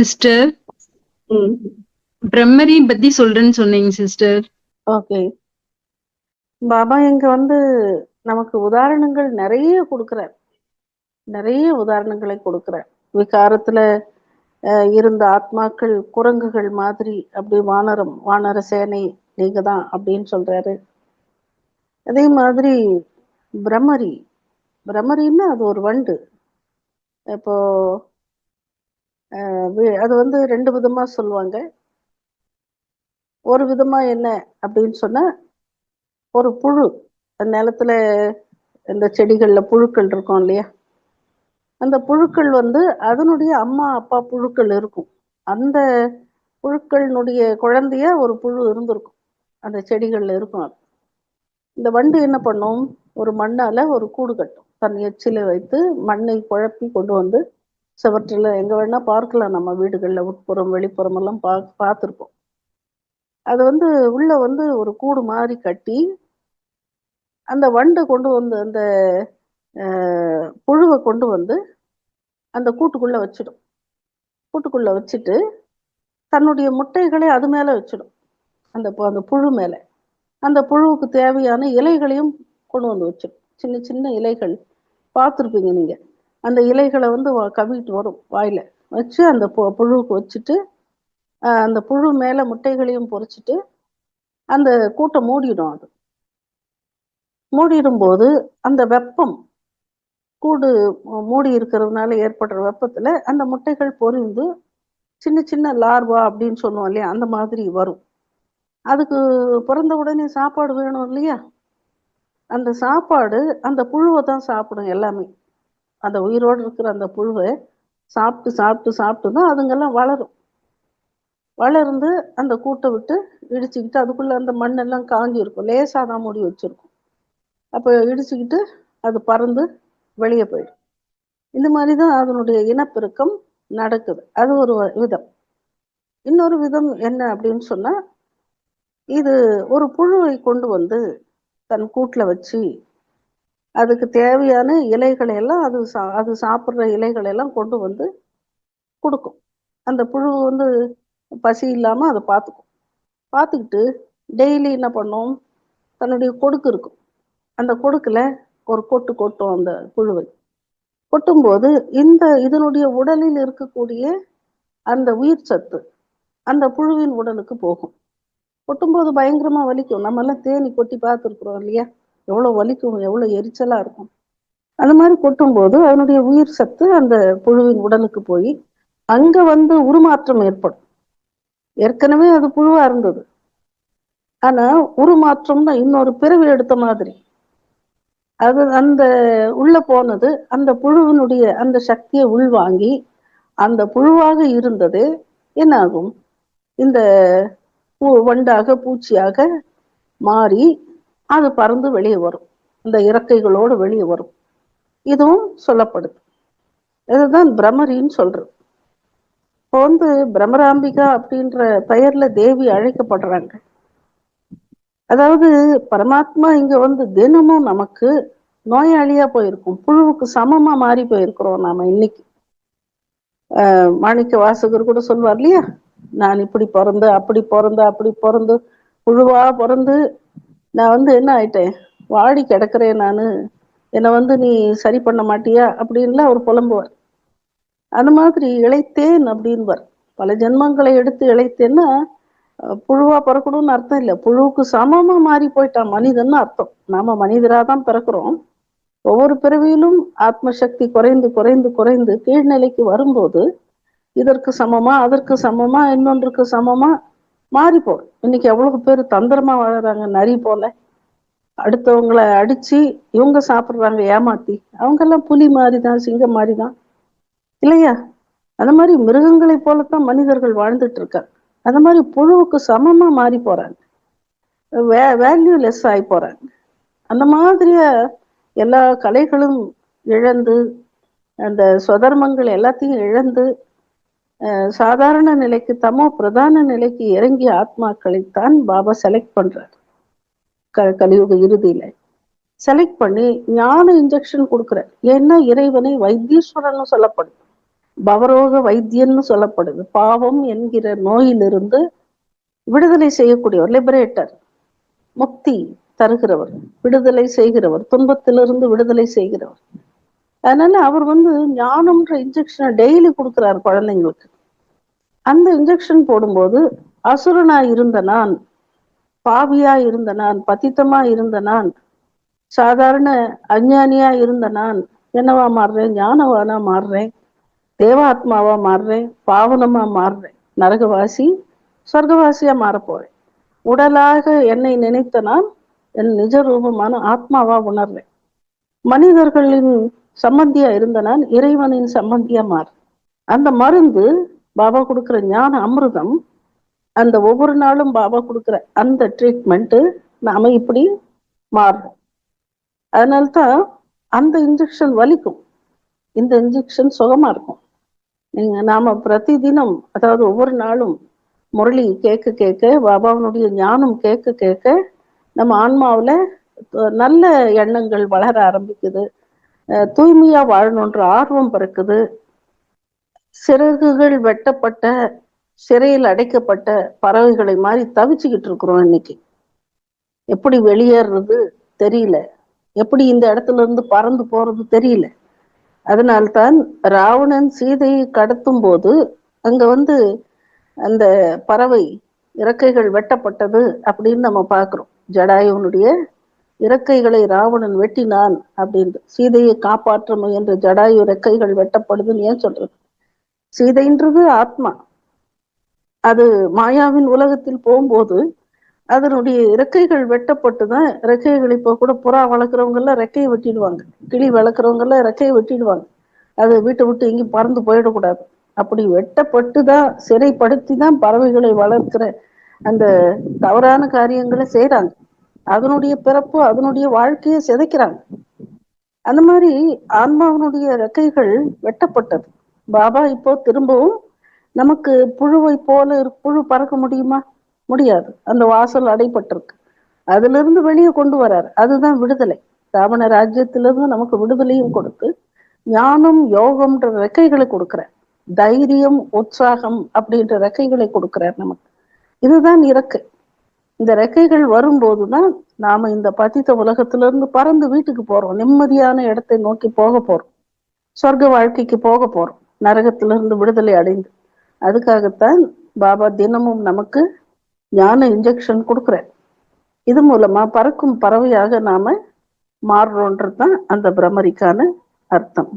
Sister Bhramari பத்தி சொல்றேன்னு சொன்னீங்க சிஸ்டர் ஓகே. பாபா இங்க வந்து நமக்கு உதாரணங்கள் நிறைய கொடுக்கிறார். நிறைய உதாரணங்களை கொடுக்கிறார். விகாரத்துல இருந்த ஆத்மாக்கள் குரங்குகள் மாதிரி அப்படி வானரம் வானர சேனை நீங்க தான் அப்படின்னு சொல்றாரு. அதே மாதிரி பிரம்மரி. பிரம்மரின்னா அது ஒரு வண்டு. இப்போ அது வந்து ரெண்டு விதமா சொல்லுவாங்க. ஒரு விதமா என்ன அப்படின்னு சொன்னா ஒரு புழு நிலத்துல இந்த செடிகள்ல புழுக்கள் இருக்கும் இல்லையா? அந்த புழுக்கள் வந்து அதனுடைய அம்மா அப்பா புழுக்கள் இருக்கும். அந்த புழுக்களினுடைய குழந்தைய ஒரு புழு இருந்திருக்கும். அந்த செடிகள்ல இருக்கும் அது. இந்த வண்டு என்ன பண்ணும்? ஒரு மண்ணால ஒரு கூடு கட்டும். தன் எச்சில வைத்து மண்ணை குழப்பி கொண்டு வந்து சுவற்றில் எங்கே வேணால் பார்க்கலாம். நம்ம வீடுகளில் உட்புறம் வெளிப்புறம் எல்லாம் பா பார்த்துருப்போம். அது வந்து உள்ளே வந்து ஒரு கூடு மாதிரி கட்டி அந்த வண்டை கொண்டு வந்து அந்த புழுவை கொண்டு வந்து அந்த கூட்டுக்குள்ளே வச்சிடும். கூட்டுக்குள்ளே வச்சுட்டு தன்னுடைய முட்டைகளை அது மேலே வச்சிடும். அந்த அந்த புழு மேலே. அந்த புழுவுக்கு தேவையான இலைகளையும் கொண்டு வந்து வச்சிடும். சின்ன சின்ன இலைகள். பார்த்துருப்பீங்க நீங்கள் அந்த இலைகளை வந்து வ- கவிட்டு வரும் வாயில. வச்சு அந்த பு- புழுவுக்கு வச்சுட்டு அந்த புழு மேல முட்டைகளையும் பொறிச்சிட்டு அந்த கூட்டை மூடிடும் அது. மூடிடும்போது அந்த வெப்பம் கூடு மூடி இருக்கிறதுனால ஏற்படுற வெப்பத்துல அந்த முட்டைகள் பொரிந்து சின்ன சின்ன லார்வா அப்படின்னு சொல்லுவோம் இல்லையா? அந்த மாதிரி வரும். அதுக்கு பிறந்த உடனே சாப்பாடு வேணும் இல்லையா? அந்த சாப்பாடு அந்த புழுவை தான் சாப்பிடும் எல்லாமே. அந்த உயிரோடு இருக்கிற அந்த புழுவை சாப்பிட்டு சாப்பிட்டு சாப்பிட்டு தான் அதுங்கெல்லாம் வளரும். வளர்ந்து அந்த கூட்டை விட்டு இடிச்சுக்கிட்டு அதுக்குள்ள அந்த மண்ணெல்லாம் காஞ்சி இருக்கும். லேசாக தான் மூடி வச்சிருக்கும். அப்போ இடிச்சுக்கிட்டு அது பறந்து வெளியே போயிடும். இந்த மாதிரி தான் அதனுடைய இனப்பெருக்கம் நடக்குது. அது ஒரு வ- விதம். இன்னொரு விதம் என்ன அப்படின்னு சொன்னால் இது ஒரு புழுவை கொண்டு வந்து தன் கூட்டில் வச்சு அதுக்கு தேவையான இலைகளை எல்லாம் அது சா அது சாப்பிட்ற இலைகளை எல்லாம் கொண்டு வந்து கொடுக்கும். அந்த புழு வந்து பசி இல்லாமல் அதை பார்த்துக்கும். பார்த்துக்கிட்டு டெய்லி என்ன பண்ணும்? தன்னுடைய கொடுக்கு இருக்கும். அந்த கொடுக்கில் ஒரு கொட்டு கொட்டும் அந்த புழுவை. கொட்டும்போது இந்த இதனுடைய உடலில் இருக்கக்கூடிய அந்த உயிர் சத்து அந்த புழுவின் உடலுக்கு போகும். கொட்டும்போது பயங்கரமாக வலிக்கும். நம்மெல்லாம் தேனி கொட்டி பார்த்துருக்குறோம் இல்லையா? எவ்வளவு வலிக்கும் எவ்வளவு எரிச்சலா இருக்கும். அந்த மாதிரி கொட்டும்போது அதனுடைய உயிர் சத்து அந்த புழுவின் உடலுக்கு போய் அங்க வந்து உருமாற்றம் ஏற்படும். ஏற்கனவே அது புழுவா இருந்தது. ஆனா உருமாற்றம்னா இன்னொரு பிறவி எடுத்த மாதிரி. அது அந்த உள்ள போனது அந்த புழுவினுடைய அந்த சக்தியை உள்வாங்கி அந்த புழுவாக இருந்தது. என்ன ஆகும் இந்த பூ வண்டாக பூச்சியாக மாறி அது பறந்து வெளியே வரும். இந்த இறக்கைகளோடு வெளியே வரும். இதுவும் சொல்லப்படுது. இதுதான் பிரமரின்னு சொல்றது. இப்போ வந்து பிரமராம்பிகா அப்படின்ற பெயர்ல தேவி அழைக்கப்படுறாங்க. அதாவது பரமாத்மா இங்க வந்து தினமும் நமக்கு நோயாளியா போயிருக்கும். புழுவுக்கு சமமா மாறி போயிருக்கிறோம் நாம இன்னைக்கு. ஆஹ் மாணிக்க வாசகர் கூட சொல்வார் இல்லையா? நான் இப்படி பிறந்து அப்படி பிறந்து அப்படி பிறந்து புழுவா பிறந்து நான் வந்து என்ன ஆயிட்டேன்? வாடி கிடக்குறேன் நானு. என்னை வந்து நீ சரி பண்ண மாட்டியா? அப்படின்லாம் அவர் புலம்புவார். அந்த மாதிரி இழைத்தேன் அப்படின்பார். பல ஜென்மங்களை எடுத்து இழைத்தேன்னா புழுவா பிறக்கணும்னு அர்த்தம் இல்லை. புழுவுக்கு சமமா மாறி போயிட்டான் மனிதன்னு அர்த்தம். நாம மனிதரா தான் பிறக்கிறோம். ஒவ்வொரு பிறவியிலும் ஆத்ம சக்தி குறைந்து குறைந்து குறைந்து கீழ்நிலைக்கு வரும்போது இதற்கு சமமா அதற்கு சமமா இன்னொன்றுக்கு சமமா மாறி போகும் இன்னைக்கு எவ்வளவு பேர் தந்திரமா வாழறாங்க நரி போல. அடுத்தவங்களை அடிச்சு இவங்க சாப்பிடுறாங்க ஏமாத்தி. அவங்க எல்லாம் புலி மாதிரி தான் சிங்கம் மாதிரி தான் இல்லையா? அந்த மாதிரி மிருகங்களை போலத்தான் மனிதர்கள் வாழ்ந்துட்டு இருக்காங்க அந்த மாதிரி புழுவுக்கு சமமா மாறி போறாங்க. வே வேல்யூ லெஸ் ஆகி போறாங்க. அந்த மாதிரியா எல்லா கலைகளும் இழந்து அந்த சுதர்மங்கள் எல்லாத்தையும் இழந்து சாதாரண நிலைக்கு தமோ பிரதான நிலைக்கு இறங்கிய ஆத்மாக்களைத்தான் பாபா செலக்ட் பண்றார். க கலியுக இறுதியில. செலக்ட் பண்ணி ஞான இன்ஜெக்ஷன் கொடுக்குறார். ஏன்னா இறைவனை வைத்தீஸ்வரன் சொல்லப்படுது. பவரோக வைத்தியன்னு சொல்லப்படுது. பாவம் என்கிற நோயிலிருந்து விடுதலை செய்யக்கூடியவர் லிபரேட்டர் முக்தி தருகிறவர் விடுதலை செய்கிறவர் துன்பத்திலிருந்து விடுதலை செய்கிறவர். அதனால அவர் வந்து ஞானம்ன்ற இன்ஜெக்ஷனை டெய்லி கொடுக்கிறார் குழந்தைங்களுக்கு. அந்த இன்ஜெக்ஷன் போடும்போது அசுரனா இருந்த நான் பாவியா இருந்த நான் பதித்தமா இருந்த நான் சாதாரண அஞ்ஞானியா இருந்த நான் என்னவா மாறுறேன்? ஞானவானா மாறுறேன் தேவாத்மாவா மாறுறேன் பாவனமா மாறுறேன் நரகவாசி சொர்க்கவாசியா மாறப்போறேன். உடலாக என்னை நினைத்த நான் என் நிஜ ரூபமான ஆத்மாவா உணர்றேன். மனிதர்களின் சம்பந்தியா இருந்தனன் இறைவனின் சம்பந்தியா மாறு அந்த மருந்து பாபா கொடுக்குற ஞான அமிர்தம் அந்த ஒவ்வொரு நாளும் பாபா கொடுக்குற அந்த ட்ரீட்மெண்ட் நாம இப்படி மாறுறோம் அதனால்தான் அந்த இன்ஜெக்ஷன் வலிக்கும். இந்த இன்ஜெக்ஷன் சுகமா இருக்கும். நீங்க நாம பிரதி தினம் அதாவது ஒவ்வொரு நாளும் முரளி கேட்க கேட்க பாபாவனுடைய ஞானம் கேட்க கேட்க நம்ம ஆன்மாவுல நல்ல எண்ணங்கள் வளர ஆரம்பிக்குது. தூய்மையா வாழணுன்ற ஆர்வம் பிறக்குது. சிறகுகள் வெட்டப்பட்ட சிறையில் அடைக்கப்பட்ட பறவைகளை மாதிரி தவிச்சுக்கிட்டு இருக்கிறோம் இன்னைக்கு. எப்படி வெளியேறது தெரியல. எப்படி இந்த இடத்துல இருந்து பறந்து போறது தெரியல. அதனால்தான் ராவணன் சீதையை கடத்தும் போது அங்க வந்து அந்த பறவை இறக்கைகள் வெட்டப்பட்டது அப்படின்னு நம்ம பார்க்குறோம் ஜடாயுவனுடைய இறக்கைகளை ராவணன் வெட்டினான் அப்படின்னு சீதையை காப்பாற்ற முயன்ற ஜடாயு இறக்கைகள் வெட்டப்படுதுன்னு ஏன் சொல்றது? சீதைன்றது ஆத்மா. அது மாயாவின் உலகத்தில் போகும்போது அதனுடைய இறக்கைகள் வெட்டப்பட்டு தான் இறக்கைகள் இப்போ கூட புறா வளர்க்குறவங்க எல்லாம் ரெக்கையை வெட்டிடுவாங்க. கிளி வளர்க்குறவங்க எல்லாம் ரெக்கையை வெட்டிடுவாங்க. அது வீட்டை விட்டு எங்கேயும் பறந்து போயிடக்கூடாது. அப்படி வெட்டப்பட்டு தான் சிறைப்படுத்தி தான் பறவைகளை வளர்க்கிற அந்த தவறான காரியங்களை செய்றாங்க. அதனுடைய பிறப்பு அதனுடைய வாழ்க்கையை சிதைக்கிறாங்க. அந்த மாதிரி ஆன்மாவினுடைய ரெக்கைகள் வெட்டப்பட்டது. பாபா இப்போ திரும்பவும் நமக்கு புழுவை போல புழு பறக்க முடியுமா? முடியாது. அந்த வாசல் அடைப்பட்டிருக்கு அதுல இருந்து வெளியே கொண்டு வர்றார் அதுதான் விடுதலை. ராவண ராஜ்யத்திலிருந்து நமக்கு விடுதலையும் கொடுத்து ஞானம் யோகம்ன்ற ரெக்கைகளை கொடுக்கிறார். தைரியம் உற்சாகம் அப்படின்ற ரெக்கைகளை கொடுக்கிறார் நமக்கு. இதுதான் இறக்கை. இந்த ரெக்கைகள் வரும்போதுதான் நாம இந்த பதித்த உலகத்திலிருந்து பறந்து வீட்டுக்கு போறோம். நிம்மதியான இடத்தை நோக்கி போக போறோம். சொர்க்க வாழ்க்கைக்கு போக போறோம். நரகத்திலிருந்து விடுதலை அடைந்து. அதுக்காகத்தான் பாபா தினமும் நமக்கு ஞான இன்ஜெக்ஷன் கொடுக்குறார். இது மூலமா பறக்கும் பறவையாக நாம மாறுறோன்றது தான் அந்த பிரமரிக்கான அர்த்தம்.